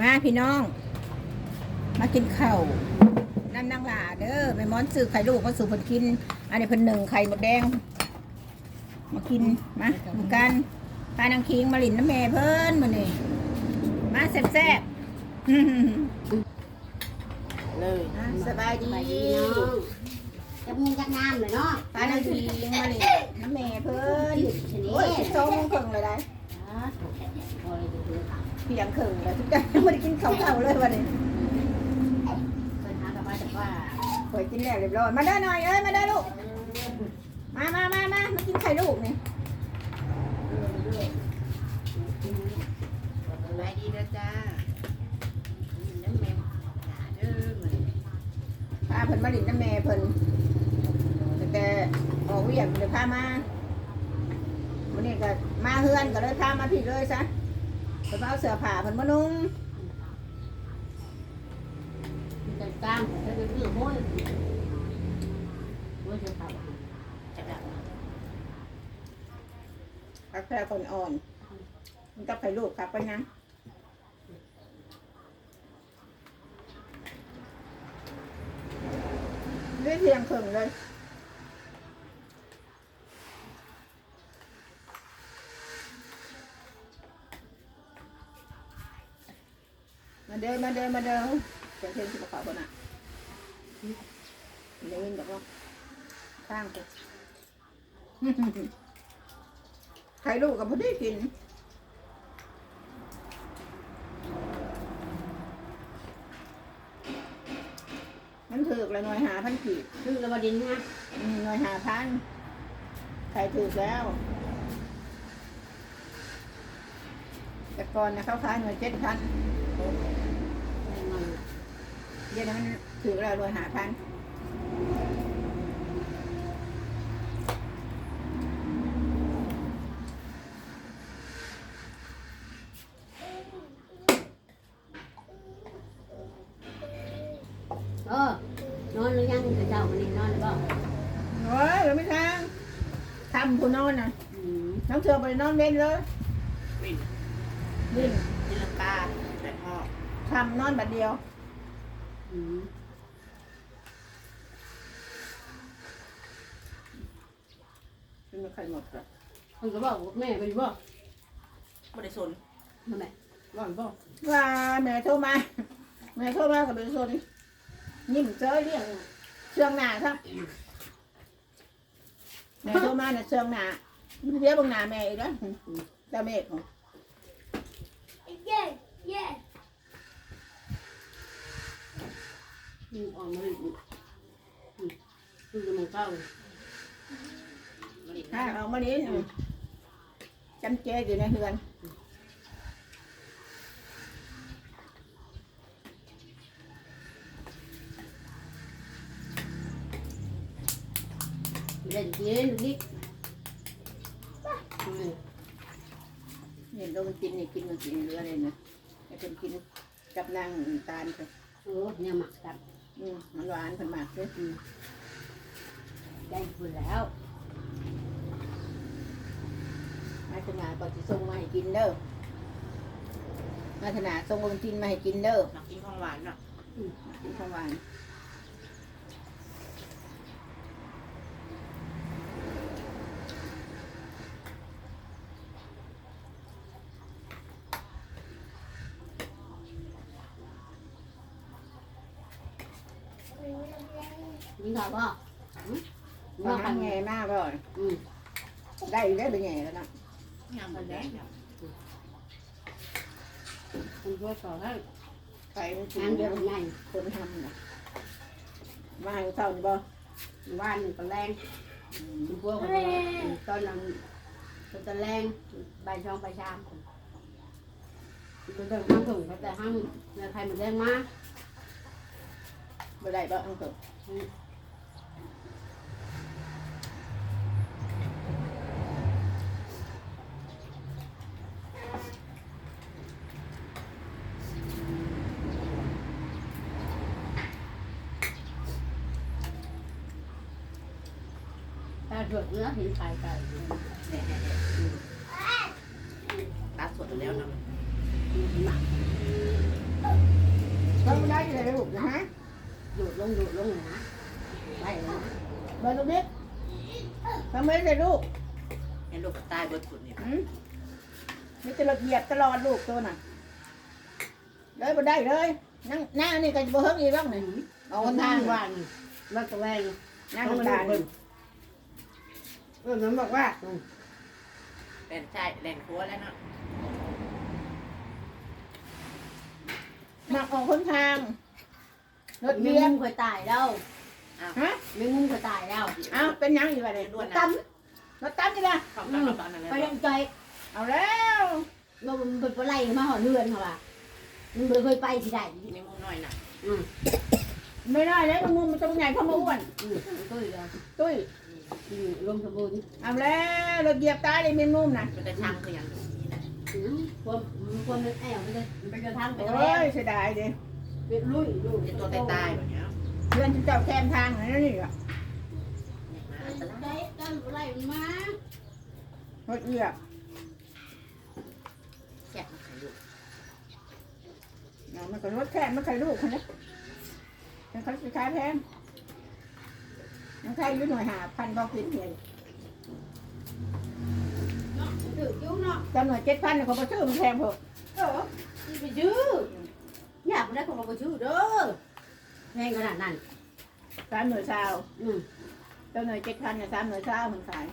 มาพี่น้อง มากินข้าวน้ำนางหลาเด้อแม่ม้อนซื้อไข่ลูกมาสู่เพิ่นกิน อันนี้เพิ่นหนึ่งไข่หมดแดง มากินมาเหมือนกันพานางคิงมาหลินน้ำแม่เพิ่นมื้อนี้มาแซ่บๆอื้อหือเลยอะสบายดีไปดีเนาะจะมุงจักน้ำเลยเนาะพานางคิงมาหลินน้ำแม่เพิ่นชนิดโอ้ยสิบสองโมงครึ่งเลยได้อ่าถูกแค่ เนี่ยพอเลยดูดูค่ะเพียงขึงแล้วทุกอย่างไม่ได้กินข้าวเก่าเลยวันนี้ปัญหากับว่าแต่ว่าเปิดกินแล้วเรียบร้อย มาเด้หน่อยเอ้ย มาเด้ลูก มามามามามากินไข่ลูกนี่สบาดีเด้อจ้าน้ำแม่หาเด้อเหมือนพาเพิ่นมาหลินน้ำแม่เพิ่นแต่ออกเวียกเลยพามา วันนี้ก็มาเฮือนก็เลยพามาผิดเลยซะเพิ่นมาเอาเสื้อผ้าเพิ่นมานุ่งจะกล้ามจะเป็นเรื่องม้วยม้ยจะเผาจะดับกาแฟคนอ่อน มันก็ไข่ลูกกลับไปนะเรียกเพียงครึ่งเลย มาเดินมาเดินมาเดินเสียงเพลงที่กระเป๋าบนอะได้ยินแบบว่าข้างกูใครลูกกับพอดีกินมันถือกเลยหน่วยหาพันขีดคือระบดินนะอืมหน่วยหาพันใครถือกแล้ว แต่ก่อนนะเขาขายหน่วยเจ็ดพัน มันเดี๋ยวนี้มันถือแล้วหน่วยหาพันเออนอนหรือยังจะเจ้ามันนี่นอนหรือเปล่าโอ้ยเราไม่ทางทำผู้นอนนะอืมน้องเธอไปนอนเว้นเลยวิ่งวิ่งตีลังกาแต่พ่อทำนอนบัดเดียวอืมเป็นใครหมดเลยคนก็บอกว่าแม่ไปบ่บริสนทำไมร้อนบ่ว่าแม่โทรมาแม่โทรมากับเป็นคนยิ้มเจอเรียงเชืองหนาครับแม่โทรมาเนี่ยเชืองหนาเรียกบางหนาแม่อีกแล้วเจ้าเมฆข องอืมออกมาเลยอืมอืมคือจะมันเก้าบริถ้าเอามานี้จำเจอยู่ในเฮือนเล่นกินนิดเนเรามันกินเนี่ยกินมันกินเรืออะไรนะให้เป็นกินกับนางตาลค่ะโอ้เนี่ยหมักกับ อืมมันหวานเพิ่นมากเลยอืมได้คุยแล้วมาขนาดก่อนจะส่งมาให้กินเด้อมาขนาดส่งลงจินมาให้กินเด้อนักกินของหวานเนาะกินข้าวหวาน ยิงเขาบ่อืมมาว่ากันแง่มากเลยอืมได้ได้เป็นแง่แล้วนะงามมันแดงเนาะคุณช่วยสอนให้ใครมันกินงานเดียวนะเป็นไงคนทำนะมาให้เท่านี้บ่บ้านหนึ่งก็แรงอืมคุณพวกคนตอนนั้นก็จะแรงใบช่องใบชามก็จะห้ามถุงก็จะห้ามในใครมันแรงมากบ่ได้บ่อังเกิล嗯ถ้าเดือดเนื้อถึงไข่ไก่เนี่ยตัดสดแล้วเนาะหมักเลูกนะฮะ ดูดลงดูดลงนะไปนะเบอร์ตรงนี้ทำไมเลยลูกเห็นลูกก็ตายเบิดสุดนี่อืมไมแต่จะระเหยียบตลอดลูกตัวน่ะเลยบ่ได้เลยนั่งหน้านี่ก็จะบ่เฮิงอีกบ้างนี่เอาเอาคนทาทางงว่างรักตะแวงนั่งน้ำตาลเออมันบอกว่าแล่นใช่แล่นครัวแล้วเนาะมักออกคนทาง รถมีเบียมุบมเคยตายแล้วฮะมีมุมเคยตายแล้วเอ้าเป็นหยังอยู่วะเนี่ยล้วนตั้นะมรถตั้มนี่ละขอบคุณขอบคุณนั่นแหละไปยังใจเอาแล้วเราเป็นปลาไหลมาหอเรือนเขาว่ามันเคยไปที่ใดในมุมน้อยน่ะอืมไม่ได้แล้วมันมุมมันตรงไหนเข้ามาอ้วนอืมก็อีกแล้วตุ้ยอืมลมสมบูรณ์เอาแล้วรถเหยียบตายเลยมีมุมน่ะมันจะช่างคืออย่างนี้นะอืมความความมันแอบมันจะมันจะทางไปโอ้แล้วยเสียดายดิ เป็นลุยลุยเป็นตัวตายๆแบบเนี้ยเพื่อนเจ้าแคมทางนั่นนี่อะมาอันตรายใจกันปลาไหลมันมารถเหยียบแค่มาขายลูกเอามันก็รถแค่มันใครลูกคนนี้มันเขาจะขายแพงมันใครอยุ่หน่วยหาพันบอกกินเงินเนาะถือจิ้วเนาะจำหน่วยเจ็ดพันเขาไปซื้อมันแพงเถอะเออนี่ไปชื่ออ ยากได้ของเราไปชื่อเด้อแพงขนาดนั้นสามหน่วยเช้าอืมจำหน่วยเจ็ดพันเนี่ยสามหน่วยเช้ามันขาย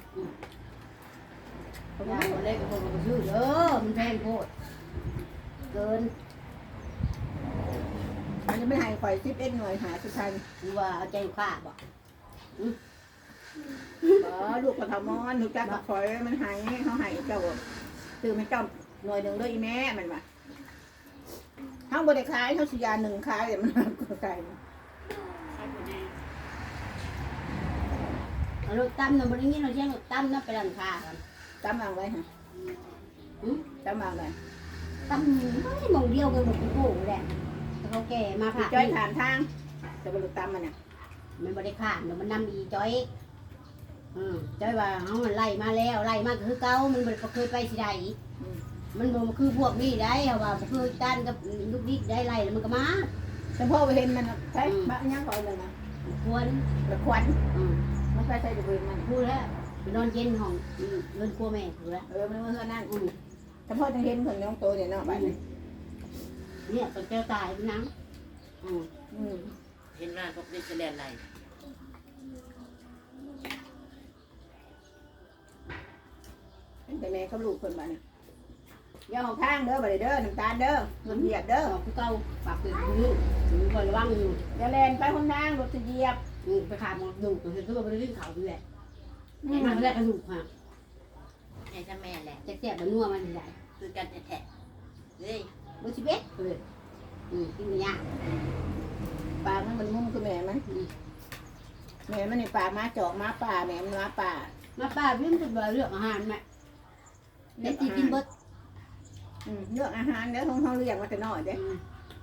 อยากได้ของเราไปชื่อเด้อมันแพงโคตรเกินมันจะไม่ให้ข่อยสิบเอ็ดหน่วยหาสุดพันหรือว่าเอาใจข้าบ่อ๋อลูกกระทำมอนลูกจักกับข่อยมันใหายเขาใหายเจ้าซื้อมันเจ้าหน่วยหนึ่งด้วยอีแม่มันมาทั้งบริขายเขาสิยาหนึ่งขายเดี๋ยวมันก็ไก่ใช่พอดีเอารถตั้มน่ะบ่ได้ยินเราเสียงรถตั้มน่ะไปร้านค้ากันจำเอาไว้ฮะจำเอาไว้ตั้มไม่มองเดียวกันหมดทุกโง่แหละแต่เขาแก่มาอีผ่าจ้อยถามทางจะบรรลุตามมันเนี่ยมันบ่ได้ข้ามเดี๋ยวมันนำอีจ้อยอืมจ้อยว่าเฮามันไล่มาแล้วไล่มาก็คือเก่ามันบ่ได้เคยไปที่ใดอื มมันบ่คือพวกนี้ได้เฮาว่าบ่คือต้านกับลูกดิ๊กได้ไล่แล้วมันก็มาแต่พ่อไปเห็นมันน่ะใช่บ้านยังก่อนเลยนะควรละควันอืมมันใช่ใช่จะเป็นมันพูดแล้วไปนอนเย็นห้องอืมเงินครัวแม่พูดแล้วเออมันเมื่อนั่นอืมแต่พ่อจะเห็นคนน้องโตเนี่ยเนาะบ้านนี้เนี่ยตอนเจ้าตายไปนังอืมอืมเห็นว่าพวกเด็กจะเรียนอะไรแต่แม่เขาลูกคนบ้านเนี่ย อย่าออกทางเด้อบ่ได้เด้อน้ำตาลเด้อเงินเหยียบเด้อเออคือเก่าปากคืออยู่อยู่คอยระวังอยู่อย่าแลนไปห้องน้ำรถจะเหยียบอืมไปขาหมดดูก็คือตัวไปเรื่องเขาด้วยแหละมันแรกกระดูกค่ะไอ้ถ้าแม่แหละจะแสบมันนัวมันใหญ่คือกันแท้ๆเฮ้ยบนชีวิตเลยอืมกินมันยากปากมันมันงุ้มคือแม่มันอืมแม่มันนี่ปากมาจอกมาป่าแม่มันมาป่ามาป้าเพิ่งจะมาเลือกอาหารไหมเด็กที่กินเบิด อืมเลือกอาหารเด้อของเขาเลี้ยงมาแต่น้อยเด้อืม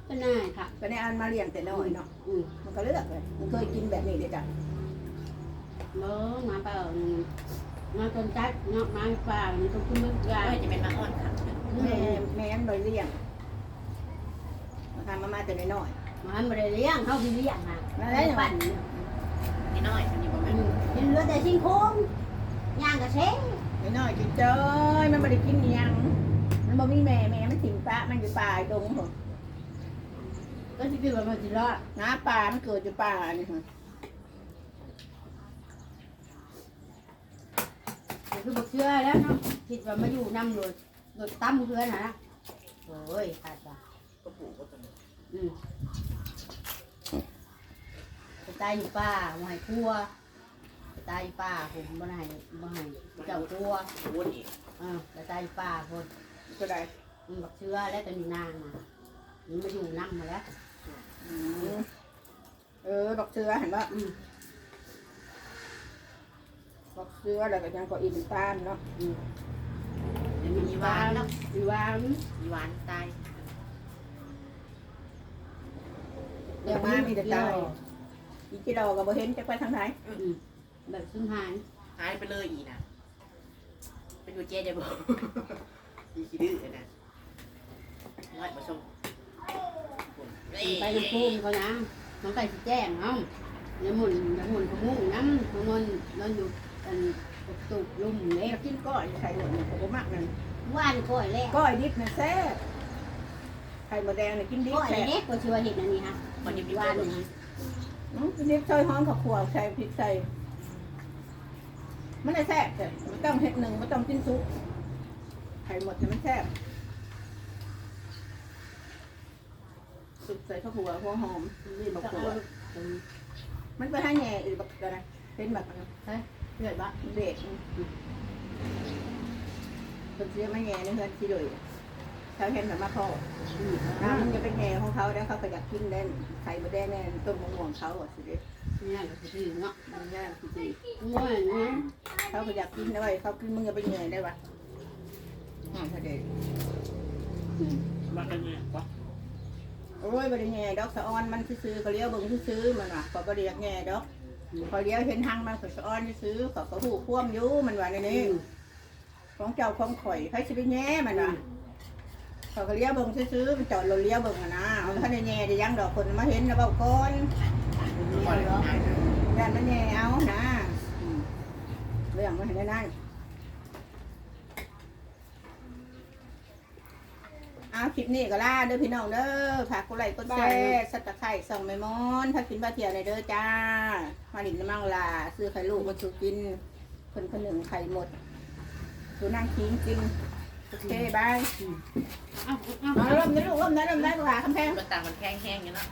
ก็น่ายค่ะก็ได้เอามาเลี้ยงแต่น้อยเนาะอืมมันก็เลือกเลยมันเคยกินแบบนี้เด้จ้ะเนาะมาเปล่าอืมมาต้นจัดเนาะมาป้ามันต้องกินเบิดยาก็จะเป็นมาอ่อนครับแม่แม่มันบ่เลี้ยงมาทำมามาแต่น้อยมาไม่ได้เลี้ยงเขาไปเลี้ยงอะมาแล้วปั่นนี่น้อยมันอยู่ประมาอืณมกินเหลือแต่ชิ้นโค้งย่างกระเช้งน้อยๆกินเจ้ยมันบ่ได้กินอิหยังมัน บ่มีแม่แม่มันถิ่มปะมันอยู่ป่าดงหมดก็จะกินแบบมันจะรอดน้าป่ามันเกิดอยู่ป่านี่ค่ะคือบอกเชื่อแล้วเนาะคิดว่ามาอยู่นำรถรถตั้มเพื่อนนะโอ้ยขาดจ้ะก็ปลูกก็ต้องอืมไปตายอยู่ป่าบ่ให้ครัวไปตายอยู่ป่าผมบ่ให้บ่ให้เจ้าครัววุ้นอีกเออไปตายอยู่ป่าคน ก็ได้อืมบอกเชื่อแล้วตอนนี้นางมามันมาอยู่นำมาแล้วอืมเออดอกเสือเห็นปะอืมดอกเสือแล้วก็ยังก็อินตาลเนาะอืมเดี๋ยวมีหวานเนาะมีหวานมีหวานตายเดี๋ยวมามีแต่ตายอีกิโลก็บ่เห็นจะไปทางไหนอืมแบบสุนหายหายไปเลยอีนะเป็นกูเจ๊เดี๋ยวบ อกอีขี้ดื้อนะน้อยมาส่งเอไปน้ำพุเขานะน้องไก่สิแจ้งเอ้าน้ำมุนน้ำมุนขมุ้งน้ำน้ำมุนนอนอยู่กันตุกลุ่มเล็กจะกินก้อยไข่หมดเนี่ยผมมากนั่นว่านก้อยแรกก้อยดิบน่ะแซ่บไข่มดแดงเนี่ยกินดิบก้อยแซ่บเล็กก็ชื่อว่าเห็ดอันนี้ฮะมันยังมีว่านเลนี่ยฮะอืมกินดิบซอยหอมกับขัวใส่พริกใส่มันได้แซ่บแต่ไม่ต้องเห็ดหนึ่งไม่ต้องกินซุป ไข่หมดเนี่ยมันแซ่บสุกใส่ข้าวหัวหัวหอมนี่บอกว่ามันไปให้แง่อีกแบบอะไรเป็นแบบอะไรเกิดว่าเด็กคนเสียไม่แง่ในเฮือนที่เลยเขาเห็นแบบมาพอน้ำมันจะเป็นแง่ของเขาแล้วเขาก็อยากกินเล่นไข่มดแดงแน่ต้มมะม่วงเขาอะสิเด็กเนี่ยก็คือเนาะมันแง่สิสิง่วยนะเขาก็อยากกินได้ไว้เขากินมึงจะไปแง่ได้ปะ อ่าเขาเด็กมากันเนี่ยปะโอ้ยบริแง่ดอกสะออนมันซื้อเขาเลี้ยวเบิ่งซื้อมันว่ะเขาก็เรียกแง่ดอกเขาเลี้ยวเห็นทางมันเขาสะออนซื้อเขาก็หูคว่ำอยู่มันว่าในนี้ของเจ้าของข่อยใครสิไปแง่มันว่ะเขาก็เลี้ยวเบิ่งซื้อๆมันจอดรถเลี้ยวเบิ่งอะนะเอาท่านได้แง่ได้ยังดอกคนมาเห็นนะเบาก่อนก่อนเลยย่านมันแง่เอานะอืมเรื่องมันเห็นได้นั่นเอาคลิปนี้ก็ล่าเด้อพี่น้องเด้อฝากกดไลค์กดแชร์สัตว์ไข่ส่องแม่มอนถ้ากินบาเทียวในเด้อจ้ามาดินน้ำมังลาซื้อไข่ลูกมาชูกิน คนคนหนึ่งไข่หมดดูนั่งคิงจริงโอเคบายเอาเอาเอาเริ่มได้ลูกเริ่มได้เริ่มได้กว่าคำแพง มันต่างมันแข็งแข็งอย่างนั้น